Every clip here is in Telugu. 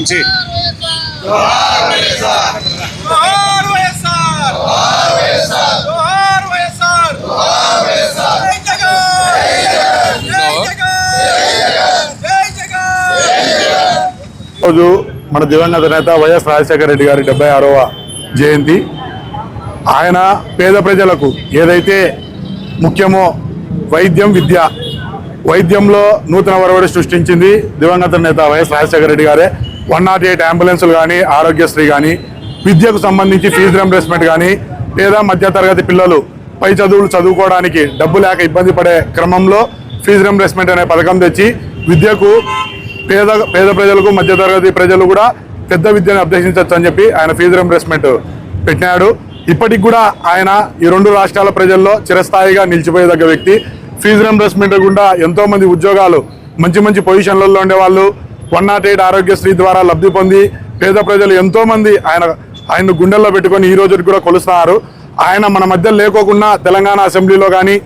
जी। वैसार ఈరోజు మన దివంగత నేత వైఎస్ రాజశేఖర రెడ్డి గారి డెబ్బై ఆరవ జయంతి. ఆయన పేద ప్రజలకు ఏదైతే ముఖ్యమో వైద్యం విద్య వైద్యంలో నూతన వరవడి సృష్టించింది దివంగత నేత వైఎస్ రాజశేఖర రెడ్డి గారే. వన్ నాట్ ఎయిట్ అంబులెన్సులు కానీ ఆరోగ్యశ్రీ కానీ విద్యకు సంబంధించి ఫీజు రింబర్స్మెంట్ కానీ లేదా మధ్యతరగతి పిల్లలు పై చదువులు చదువుకోవడానికి డబ్బు లేక ఇబ్బంది పడే క్రమంలో ఫీజు రింబర్స్మెంట్ అనే పథకం తెచ్చి విద్యకు పేద పేద ప్రజలకు మధ్యతరగతి ప్రజలు కూడా పెద్ద విద్యను అభ్యసించవచ్చు అని చెప్పి ఆయన ఫీజు రింబర్స్మెంట్ పెట్టినాడు. ఇప్పటికి కూడా ఆయన ఈ రెండు రాష్ట్రాల ప్రజల్లో చిరస్థాయిగా నిలిచిపోయేదగ్గ వ్యక్తి. ఫీజు రింబర్స్మెంట్ గుండా ఎంతో మంది ఉద్యోగాలు మంచి మంచి పొజిషన్లలో ఉండేవాళ్ళు. వన్ నాట్ ఎయిట్ ఆరోగ్యశ్రీ ద్వారా లబ్ధి పొంది పేద ప్రజలు ఎంతో మంది ఆయన ఆయన గుండెల్లో పెట్టుకొని ఈ రోజు కూడా కొలుస్తున్నారు. ఆయన మన మధ్య లేకోకుండా తెలంగాణ అసెంబ్లీలో కానీ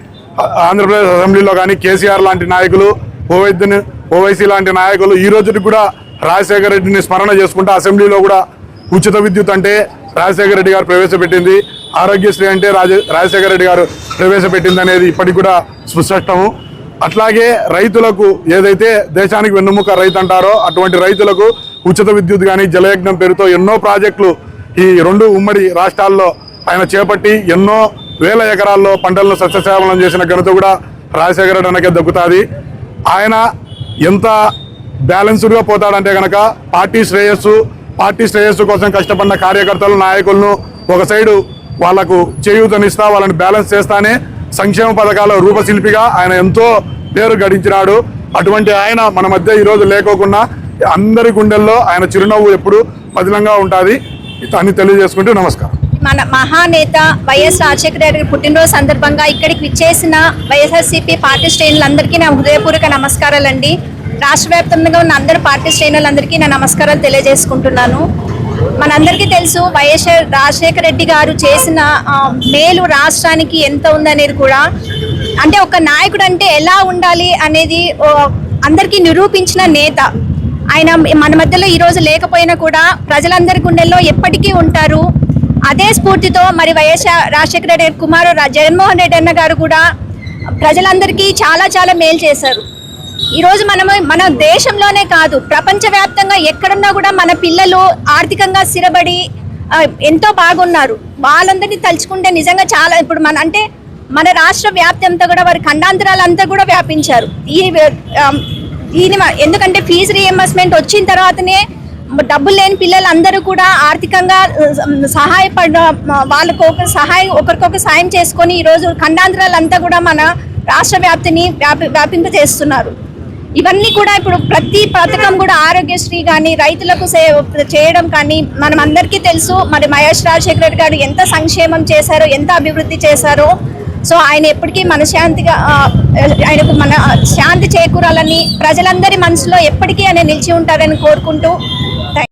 ఆంధ్రప్రదేశ్ అసెంబ్లీలో కానీ కేసీఆర్ లాంటి నాయకులు ఓవైద్యని ఓవైసీ లాంటి నాయకులు ఈ రోజుకి కూడా రాజశేఖర రెడ్డిని స్మరణ చేసుకుంటూ అసెంబ్లీలో కూడా ఉచిత విద్యుత్ అంటే రాజశేఖర రెడ్డి గారు ప్రవేశపెట్టింది. ఆరోగ్యశ్రీ అంటే రాజ రాజశేఖర రెడ్డి గారు ప్రవేశపెట్టింది అనేది ఇప్పటికి కూడా సుస్పష్టము అట్లాగే రైతులకు ఏదైతే దేశానికి వెన్నుముక రైతు అంటారో అటువంటి రైతులకు ఉచిత విద్యుత్ కానీ జలయజ్ఞం పేరుతో ఎన్నో ప్రాజెక్టులు ఈ రెండు ఉమ్మడి రాష్ట్రాల్లో ఆయన చేపట్టి ఎన్నో వేల ఎకరాల్లో పంటలను సస్యశ్యామలం చేసిన ఘనత కూడా రాజశేఖర రెడ్డి అన్నకే దక్కుతుంది. ఆయన ఎంత బ్యాలెన్స్డ్గా పోతాడంటే కనుక పార్టీ శ్రేయస్సు పార్టీ శ్రేయస్సు కోసం కష్టపడిన కార్యకర్తలు నాయకులను ఒక సైడు వాళ్ళకు చేయూతనిస్తా వాళ్ళని బ్యాలెన్స్ చేస్తానే సంక్షేమ పథకాల రూపశిల్పిగా ఆయన ఎంతో పేరు గడించినాడు. అటువంటి ఆయన మన మధ్య ఈరోజు లేకోకుండా అందరి గుండెల్లో ఆయన చిరునవ్వు ఎప్పుడు పదిలంగా ఉంటుంది. అని తెలియజేసుకుంటూ నమస్కారం. మన మహానేత వైఎస్ రాజశేఖర రెడ్డి పుట్టినరోజు సందర్భంగా ఇక్కడికి విచ్చేసిన వైఎస్ఆర్సీపీ పార్టీ శ్రేణులందరికీ నా హృదయపూర్వక నమస్కారాలండి. రాష్ట్ర వ్యాప్తంగా ఉన్న అందరు పార్టీ శ్రేణులందరికీ నా నమస్కారాలు తెలియజేసుకుంటున్నాను. మనందరికీ తెలుసు వైఎస్ రాజశేఖర రెడ్డి గారు చేసిన మేలు రాష్ట్రానికి ఎంత ఉందనేది కూడా. అంటే ఒక నాయకుడు అంటే ఎలా ఉండాలి అనేది అందరికీ నిరూపించిన నేత. ఆయన మన మధ్యలో ఈరోజు లేకపోయినా కూడా ప్రజలందరి గుండెల్లో ఎప్పటికీ ఉంటారు. అదే స్ఫూర్తితో మరి వైఎస్ రాజశేఖర రెడ్డి కుమారు జగన్మోహన్ రెడ్డి అన్న గారు కూడా ప్రజలందరికీ చాలా చాలా మేలు చేశారు. ఈరోజు మనము మన దేశంలోనే కాదు ప్రపంచవ్యాప్తంగా ఎక్కడున్నా కూడా మన పిల్లలు ఆర్థికంగా స్థిరపడి ఎంతో బాగున్నారు. వాళ్ళందరినీ తలుచుకుంటే నిజంగా చాలా ఇప్పుడు మన అంటే మన రాష్ట్ర వ్యాప్తి అంతా కూడా వారి ఖండాంతరాలంతా కూడా వ్యాపించారు. ఈ దీని ఎందుకంటే ఫీజు రీఎంబర్స్మెంట్ వచ్చిన తర్వాతనే డబ్బులు లేని పిల్లలందరూ కూడా ఆర్థికంగా సహాయపడ వాళ్ళకు ఒక సహాయం ఒకరికొక సాయం చేసుకొని ఈరోజు ఖండాంధ్రాలంతా కూడా మన రాష్ట్ర వ్యాప్తిని వ్యాపి వ్యాపింప చేస్తున్నారు. ఇవన్నీ కూడా ఇప్పుడు ప్రతి పథకం కూడా ఆరోగ్యశ్రీ కానీ రైతులకు చేయడం కానీ మనం అందరికీ తెలుసు. మరి మహేష్ రాజశేఖర గారు ఎంత సంక్షేమం చేశారో ఎంత అభివృద్ధి చేశారో. సో ఆయన ఎప్పటికీ మనశాంతిగా ఆయనకు మన శాంతి చేకూరాలని ప్రజలందరి మనసులో ఎప్పటికీ ఆయన నిలిచి ఉంటారని కోరుకుంటూ